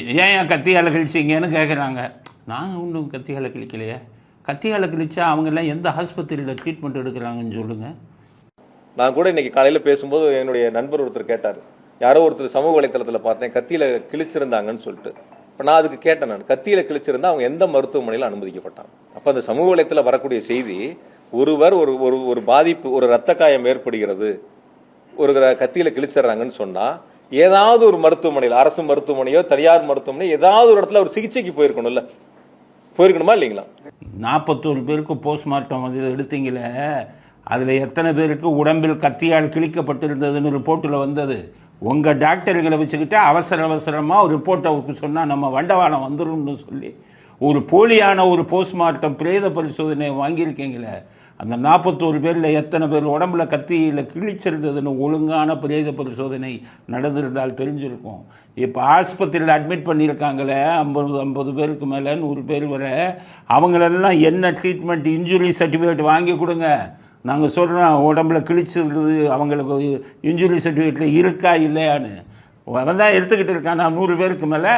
ஏன் ஏன் கத்தியால் கிழிச்சிங்கன்னு கேட்குறாங்க நாங்கள் ஒன்றும் கத்தியால் கிழிக்கலையே. கத்தியால் கிழிச்சா அவங்கெல்லாம் எந்த ஆஸ்பத்திரியில் ட்ரீட்மெண்ட் எடுக்கிறாங்கன்னு சொல்லுங்கள் நான் கூட இன்னைக்கு காலையில் பேசும்போது என்னுடைய நண்பர் ஒருத்தர் கேட்டார். யாரோ ஒருத்தர் சமூக வலைத்தளத்தில் பார்த்தேன் கத்தியில் கிழிச்சிருந்தாங்கன்னு சொல்லிட்டு. இப்போ நான் அதுக்கு கேட்டேன் நான். கத்தியில் கிழிச்சிருந்தா அவங்க எந்த மருத்துவமனையில் அனுமதிக்கப்பட்டாங்க? அப்போ அந்த சமூக வலைத்தள வரக்கூடிய செய்தி ஒருவர் ஒரு ஒரு ஒரு பாதிப்பு ஒரு ரத்த காயம் ஏற்படுகிறது ஒரு கத்தியில் கிழிச்சிட்றாங்கன்னு கிழிச்சிடுறாங்கன்னு ஏதாவது ஒரு மருத்துவமனையில் அரசு மருத்துவமனையோ தனியார் மருத்துவமனையோ ஏதாவது ஒரு இடத்துல ஒரு சிகிச்சைக்கு போயிருக்கணும்ல. போயிருக்கணுமா இல்லைங்களா? நாற்பத்தோரு பேருக்கு போஸ்ட்மார்ட்டம் வந்து எடுத்தீங்களே அதில் எத்தனை பேருக்கு உடம்பில் கத்தியால் கிழிக்கப்பட்டிருந்ததுன்னு ரிப்போர்ட்டில் வந்தது. உங்கள் டாக்டருங்களை வச்சுக்கிட்டு அவசர அவசரமாக ஒரு ரிப்போர்ட்டை சொன்னால் நம்ம வண்டவாளம் வந்துரும்னு சொல்லி ஒரு போலியான ஒரு போஸ்ட்மார்ட்டம் பிரேத பரிசோதனை வாங்கியிருக்கீங்களே அந்த நாற்பத்தோரு பேரில் எத்தனை பேர் உடம்புல கத்தியில் கிழிச்சிருந்ததுன்னு ஒழுங்கான பிரேத பரிசோதனை நடந்திருந்தால் தெரிஞ்சிருக்கும். இப்போ ஆஸ்பத்திரியில் அட்மிட் பண்ணியிருக்காங்களே ஐம்பது ஐம்பது பேருக்கு மேலே நூறு பேர் வர அவங்களெல்லாம் என்ன ட்ரீட்மெண்ட் இன்ஜுரி சர்டிஃபிகேட் வாங்கி கொடுங்க. நாங்கள் சொல்கிறோம் உடம்புல கிழிச்சிருந்தது அவங்களுக்கு இன்ஜுரி சர்டிஃபிகேட்டில் இருக்கா இல்லையான்னு. அவன் தான் எடுத்துக்கிட்டு இருக்கான் நான் நூறு பேருக்கு மேலே.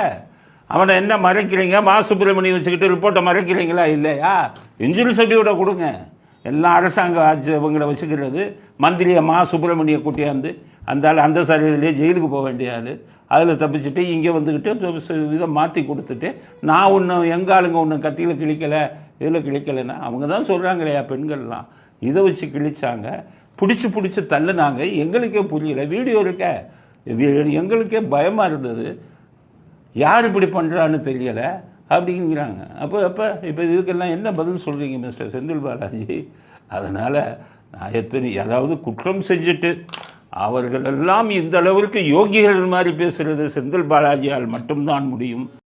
அவனை என்ன மறைக்கிறீங்க? மா சுப்பிரமணியம் வச்சுக்கிட்டு ரிப்போர்ட்டை மறைக்கிறீங்களா இல்லையா? இன்ஜுரி சர்டிஃபிகேட்டை கொடுங்க. எல்லாம் அரசாங்க ஆட்சி இவங்களை வச்சுக்கிறது மந்திரியை மா சுப்பிரமணிய கூட்டியாந்து அந்த ஆள் அந்த சரியிலே ஜெயிலுக்கு போக வேண்டிய ஆள். அதில் தப்பிச்சுட்டு இங்கே வந்துக்கிட்டு இதை மாற்றி கொடுத்துட்டு நான் ஒன்றும் எங்கள் ஆளுங்க ஒன்றும் கத்தியில் கிழிக்கலை இதில் கிழிக்கலைன்னா அவங்க தான் சொல்கிறாங்களேயா பெண்கள்லாம். இதை வச்சு கிழிச்சாங்க. பிடிச்சி பிடிச்சி தள்ளுனாங்க. எங்களுக்கே புரியல. வீடியோ இருக்க. எங்களுக்கே பயமாக இருந்தது. யார் இப்படி பண்ணுறான்னு தெரியலை. அப்படிங்கிறாங்க. அப்போ அப்போ இப்போ இதுக்கெல்லாம் என்ன பதில் சொல்கிறீங்க மிஸ்டர் செந்தில் பாலாஜி? அதனால் நான் எத்தனை அதாவது குற்றம் செஞ்சுட்டு அவர்களெல்லாம் இந்த அளவிற்கு யோகிகள் மாதிரி பேசுகிறது செந்தில் பாலாஜியால் மட்டும்தான் முடியும்.